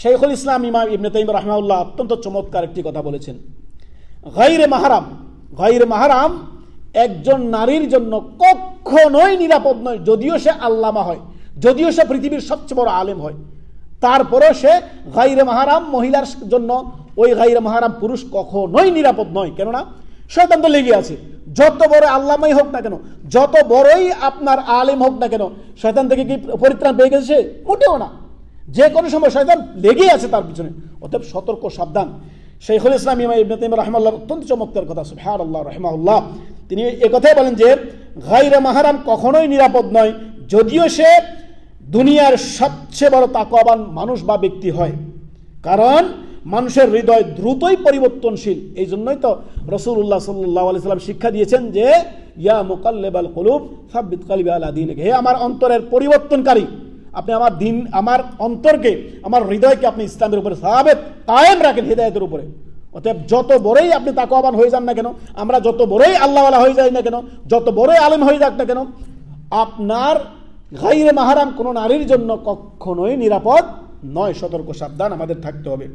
শেখুল ইসলাম ইমাম ইবনে তাইম রহমাউল্লাহ অত্যন্ত চমৎকার একটি কথা বলেছেন। গাইরে মাহারাম গাইরে মাহারাম একজন নারীর জন্য কখনোই নিরাপদ নয়, যদিও সে আল্লামা হয়, যদিও সে পৃথিবীর সবচেয়ে বড় আলেম হয়। তারপরেও সে গাইরে মাহারাম মহিলার জন্য ওই গাইরে মাহারাম পুরুষ কখনোই নিরাপদ নয়। কেননা শয়তান তো লেগে আছে, যত বড় আল্লামাই হোক না কেন, যত বড়ই আপনার আলেম হোক না কেন, শয়তান থেকে কি পরিত্রাণ পেয়ে গেছে মোটেও না। যে কোনো সময় শয়তান লেগেই আছে তার পিছনে। অতএব সতর্ক, সাবধান। শেখুল ইসলাম ইমা ইবনে তাইমিয়া রাহমাল্লাহ অত্যন্ত চমৎকার কথা আল্লাহ রাহমাহুল্লাহ। তিনি একথাই বলেন যে, গায়রে মাহারাম কখনোই নিরাপদ নয়, যদিও সে দুনিয়ার সবচেয়ে বড় তাকওয়াবান মানুষ বা ব্যক্তি হয়। কারণ মানুষের হৃদয় দ্রুতই পরিবর্তনশীল। এই জন্যই তো রসুল্লাহ সাল্লাহ আলি সাল্লাম শিক্ষা দিয়েছেন যে, ইয়া মোকাল্লেবাল কলুব, সাব্বিত কালিবা আলা দিন হে আমার অন্তরের পরিবর্তনকারী আপনি আমার দিন, আমার অন্তরকে, আমার হৃদয়কে আপনি ইসলামের উপরে সাহাবেদ কায়েম রাখেন হৃদয়তের উপরে। অতএব যত বড়ই আপনি তাকওয়াবান হয়ে যান না কেন, আমরা যত বড়ই আল্লাহওয়ালা হয়ে যাই না কেন, যত বড়ই আলেম হয়ে যাক না কেন, আপনার গাইরে মাহারাম কোনো নারীর জন্য কখনোই নিরাপদ নয়, সতর্ক সাবধান আমাদের থাকতে হবে।